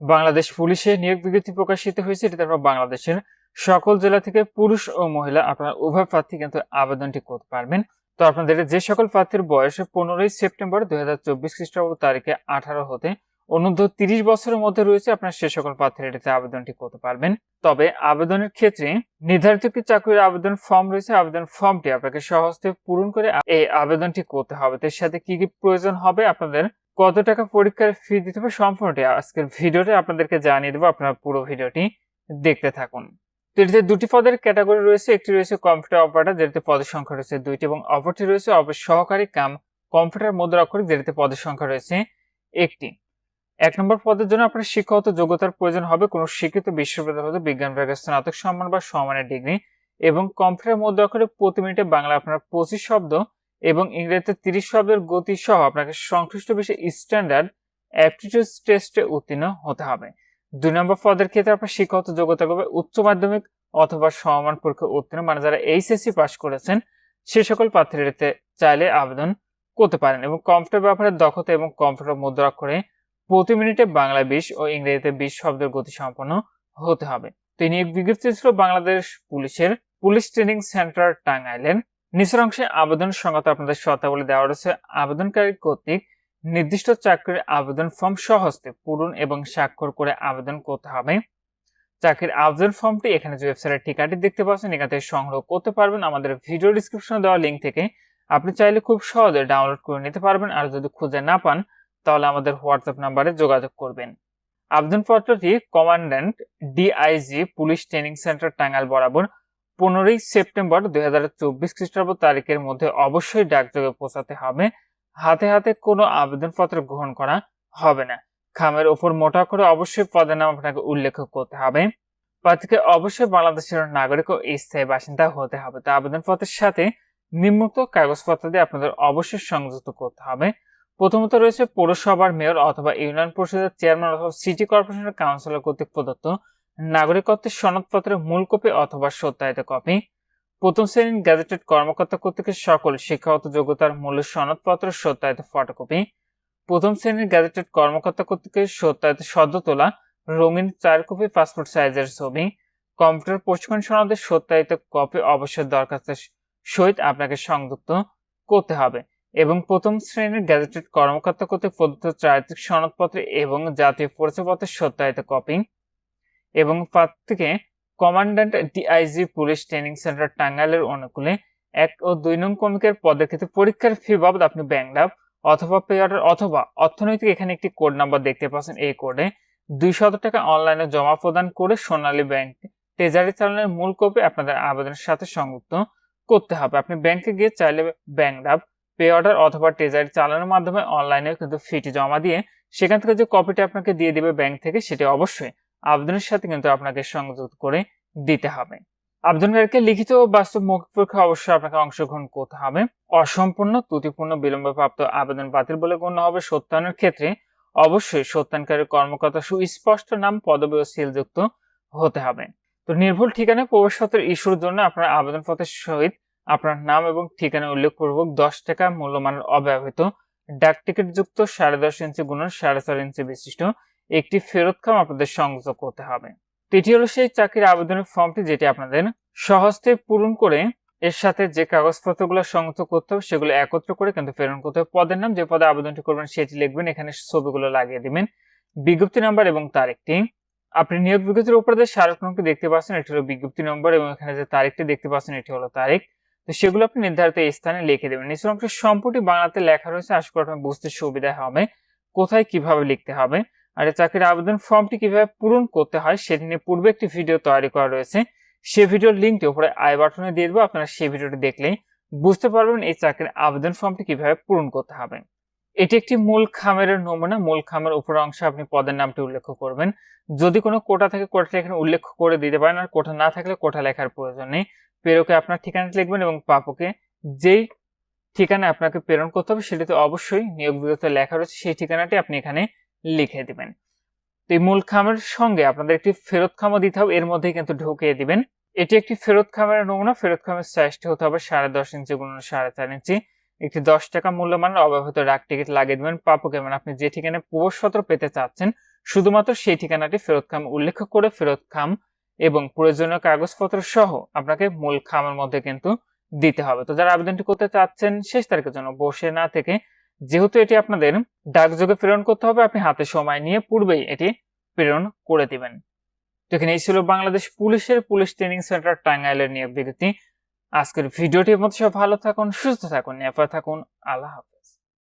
বাংলাদেশ পুলিশে নিয়োগ বিজ্ঞপ্তি প্রকাশিত হয়েছে। এটিতে আপনারা বাংলাদেশের সকল জেলা থেকে পুরুষ ও মহিলা আপনারা উভয় প্রার্থী কিন্তু আবেদনটি করতে পারবেন। তো আপনাদের যে সকল প্রার্থীর বয়স পনেরোই সেপ্টেম্বর দুই হাজার চব্বিশ খ্রিস্টাব্দ তারিখে আঠারো হতে অনূর্ধ্ব তিরিশ বছরের মধ্যে রয়েছে, আপনার সে সকল প্রার্থীরা এটিতে আবেদনটি করতে পারবেন। তবে আবেদনের ক্ষেত্রে নির্ধারিত একটি চাকরির আবেদন ফর্ম রয়েছে। আবেদন ফর্মটি আপনাকে সহজে পূরণ করে এই আবেদনটি করতে হবে। এর সাথে কি কি প্রয়োজন হবে আপনাদের কত টাকা পরীক্ষার ফি দিতে হবে সম্পূর্ণটি আজকের ভিডিওতে আপনাদেরকে জানিয়ে দেবো। আপনারা পুরো ভিডিওটি দেখতে থাকুন। তো এটিতে দুটি পদের ক্যাটাগরি রয়েছে। একটি রয়েছে কম্পিউটার অপারেটর যেটিতে পদের সংখ্যা রয়েছে দুইটি, এবং অপরটি রয়েছে সহকারী কাম কম্পিউটার মুদ্রাক্ষরিক যেটিতে পদের সংখ্যা রয়েছে একটি। এক নম্বর পদের জন্য আপনার শিক্ষাগত যোগ্যতার প্রয়োজন হবে। কোনো শিক্ষিত, বিশ্ববিদ্যালয় হতে বিজ্ঞান বিভাগের স্নাতক সম্মান বা সমানের ডিগ্রি, এবং কম্পিউটার মুদ্রাক্ষরে প্রতি মিনিটে বাংলা আপনার পঁচিশ শব্দ এবং ইংরেজিতে তিরিশ শব্দের গতি সহ আপনাকে সংশ্লিষ্ট বিষয়ে স্ট্যান্ডার্ড অ্যাপটিটিউড টেস্টে উত্তীর্ণ হতে হবে। দুই নম্বর পদের ক্ষেত্রে আপনার শিক্ষাগত যোগ্যতা করবে উচ্চ মাধ্যমিক অথবা সমমান পরীক্ষা উত্তীর্ণ মানে যারা এইচএসসি পাস করেছেন, সে সকল এতে চাইলে আবেদন করতে পারেন এবং কম্পিউটার ব্যাপারে দক্ষতা এবং কম্পিউটার মুদ্রাক্ষরে প্রতি মিনিটে বাংলা বিশ ও ইংরেজিতে বিশ শব্দের গতি সম্পন্ন হতে হবে। তিনি এক বিজ্ঞপ্তি ছিল বাংলাদেশ পুলিশের, পুলিশ ট্রেনিং সেন্টার, টাঙ্গাইলের। নিচের অংশে আবেদন সংগত আপনাদের শর্তাবলী দেওয়া রয়েছে। আবেদনকারী কর্তৃক নির্দিষ্ট চাকরির আবেদন ফর্ম সহজতে পূরণ এবং স্বাক্ষর করে আবেদন করতে হবে। চাকরির আবেদন ফর্মটি এখানে যে ওয়েবসাইটের ঠিকাটি দেখতে পাচ্ছেন, এখান থেকে সংগ্রহ করতে পারবেন। আমাদের ভিডিও ডিসক্রিপশনে দেওয়া লিঙ্ক থেকে আপনি চাইলে খুব সহজে ডাউনলোড করে নিতে পারবেন। আর যদি খুঁজে না পান, তাহলে আমাদের হোয়াটসঅ্যাপ নাম্বারে যোগাযোগ করবেন। আবেদনপত্রটি commandant DIG police training centre Tangail, বরাবর পনেরোই সেপ্টেম্বর দুই হাজার চব্বিশ খ্রিস্টাব্দ তারিখের মধ্যে অবশ্যই ডাকযোগে পৌঁছাতে হবে। হাতে হাতে কোনো আবেদনপত্র গ্রহণ করা হবে না। খামের ওপর মোটা করে অবশ্যই পদের নাম আপনাকে উল্লেখ করতে হবে। প্রার্থীকে অবশ্যই বাংলাদেশের নাগরিক ও স্থায়ী বাসিন্দা হতে হবে। তো আবেদনপত্রের সাথে নিম্নোক্ত কাগজপত্র দিয়ে আপনাদের অবশ্যই সংযুক্ত করতে হবে। প্রথমত রয়েছে পৌরসভার মেয়র অথবা ইউনিয়ন পরিষদের চেয়ারম্যান অথবা সিটি কর্পোরেশনের কাউন্সিলর কর্তৃক প্রদত্ত নাগরিকত্বের সনদপত্রের মূল কপি অথবা সত্যায়িত কপি। প্রথম শ্রেণির গ্যাজেটেড কর্মকর্তা কর্তৃক সকল শিক্ষাগত যোগ্যতার মূল্য সনদপত্র সত্যায়িত ফটোকপি। প্রথম শ্রেণির গ্যাজেটেড কর্মকর্তা কর্তৃক সত্যায়িত সদ্য তোলা রঙিন চার কপি পাসপোর্ট সাইজের ছবি। কম্পিউটার প্রশিক্ষণ সনদের সত্যায়িত কপি অবশ্যই দরখাস্তের সহিত আপনাকে সংযুক্ত করতে হবে। এবং প্রথম শ্রেণির গ্যাজেটেড কর্মকর্তা কর্তৃক প্রদত্ত চারিত্রিক সনদপত্র এবং জাতীয় পরিচয়পত্রের সত্যায়িত কপি। এবং প্রার্থীকে commandant DIG police training centre টাঙ্গাইলের অনুকূলে এক ও দুই নং কমিকের পদের ক্ষেত্রে পরীক্ষার ফি বাবদ আপনি ব্যাংক লাভ অথবা পে অর্ডার অথবা অর্থনৈতিক এখানে একটি কোড নাম্বার দেখতে পাচ্ছেন এই কোডে দুই শত টাকা অনলাইনে জমা প্রদান করে সোনালী ব্যাংক ট্রেজারি চালানের মূল কপি আপনাদের আবেদনের সাথে সংযুক্ত করতে হবে। আপনি ব্যাংকে গিয়ে চাইলে ব্যাংক লাভ পে অর্ডার অথবা ট্রেজারি চালানোর মাধ্যমে অনলাইনে কিন্তু ফিটি জমা দিয়ে সেখান থেকে যে কপিটি আপনাকে দিয়ে দিবে ব্যাংক থেকে সেটি অবশ্যই আবেদনের সাথে কিন্তু আপনাকে সংযুক্ত করে দিতে হবে। আবেদনকারীকে লিখিত বাস্তব মৌখিক পরীক্ষা অবশ্যই আপনাকে অংশগ্রহণ করতে হবে। অসম্পূর্ণ, ত্রুটিপূর্ণ, বিলম্বপ্রাপ্ত আবেদন বাতিল বলে গণ্য হবে সত্যায়নের ক্ষেত্রে। অবশ্যই সত্যায়নকারী কর্মকর্তা সুস্পষ্ট নাম, পদবী ও সিলযুক্ত হতে হবে। তো নির্ভুল ঠিকানায় প্রবেশপত্রের ইস্যুর জন্য আপনার আবেদনপত্রের সহিত আপনার নাম এবং ঠিকানা উল্লেখপূর্বক দশ টাকা মূল্যমানের অব্যবহৃত ডাক টিকিট যুক্ত সাড়ে দশ ইঞ্চি গুণন সাড়ে চার ইঞ্চি বিশিষ্ট একটি ফেরত খাম আপনাদের সংযোগ করতে হবে। এটি হলো সেই চাকরির আবেদনের ফর্মটি যেটি আপনাদের সহজতে পূরণ করে এর সাথে যে কাগজপত্রগুলো সংযুক্ত করতে হবে সেগুলো একত্র করে কিন্তু প্রেরণ করতে হবে। পদের নাম, যে পদে আবেদনটি করবেন সেটি লিখবেন, এখানে ছবিগুলো লাগিয়ে দিবেন। বিজ্ঞপ্তি নাম্বার এবং তারিখটি। আপনি নিয়োগ বিজ্ঞপ্তির উপরে যে স্মারকটি দেখতে পাচ্ছেন, এটি হলো বিজ্ঞপ্তি নম্বর এবং এখানে যে তারিখটি দেখতে পাচ্ছেন, এটি হলো তারিখ। তো সেগুলো আপনি নির্ধারিত স্থানে লিখে দেবেন। নিচের অংশের সম্পূর্ণ বাংলাতে লেখা রয়েছে, আশা করি আপনার বুঝতে সুবিধা হবে। কোথায় কীভাবে লিখতে হবে? আর এই চাকরির আবেদন ফর্মটি কীভাবে পূরণ করতে হয় সেটি নিয়ে পূর্বে একটি ভিডিও তৈরি করা রয়েছে। সে ভিডিওর লিঙ্কটি উপরে আই বাটনে দিয়ে দেবো, আপনারা সেই ভিডিওটি দেখলেই বুঝতে পারবেন এই চাকরির আবেদন ফর্মটি কীভাবে পূরণ করতে হবে। এটি একটি মূল খামের নমুনা, মূল খামের উপরের অংশে আপনি পদের নামটি উল্লেখ করবেন। যদি কোনো কোটা থেকে কোটাটা এখানে উল্লেখ করে দিতে পারেন আর কোটা না থাকলে কোটা লেখার প্রয়োজন নেই। প্রেরকে আপনার ঠিকানাটি লিখবেন এবং প্রাপকে যেই ঠিকানা আপনাকে প্রেরণ করতে হবে সেটিতে অবশ্যই নিয়োগ বিজ্ঞপ্তি লেখা রয়েছে, সেই ঠিকানাটি আপনি এখানে লিখে দিবেন। তো এই মূল খামের সঙ্গে আপনাদের একটি ফেরত খামও দিতে হবে, এর মধ্যেই কিন্তু ঢুকিয়ে দিবেন। এটি একটি ফেরত খামের নমুনা, ফেরত খামের সাইজটি হতে হবে সাড়ে দশ ইঞ্চি গুণ সাড়ে চার ইঞ্চি। একটি দশ টাকা মূল্যমানের অব্যবহৃত ডাক টিকিট লাগিয়ে দেবেন। প্রাপকে মানে আপনি যে ঠিকানায় প্রবেশপত্র পেতে চাচ্ছেন, শুধুমাত্র সেই ঠিকানাটি ফেরত খাম উল্লেখ করে ফেরত খাম এবং প্রয়োজনীয় কাগজপত্র সহ আপনাকে মূল খামের মধ্যে কিন্তু দিতে হবে। তো যারা আবেদনটি করতে চাচ্ছেন, শেষ তারিখের জন্য বসে না থেকে যেহেতু এটি আপনাদের ডাকযোগে প্রেরণ করতে হবে, আপনি হাতে সময় নিয়ে পূর্বেই এটি প্রেরণ করে দিবেন। তো এখানে এই ছিল বাংলাদেশ পুলিশের পুলিশ ট্রেনিং সেন্টার টাঙ্গাইলের নিয়োগ বিজ্ঞপ্তি। আজকের ভিডিওটির মধ্যে সব ভালো থাকুন, সুস্থ থাকুন, নিরাপদ থাকুন। আল্লাহ হাফেজ।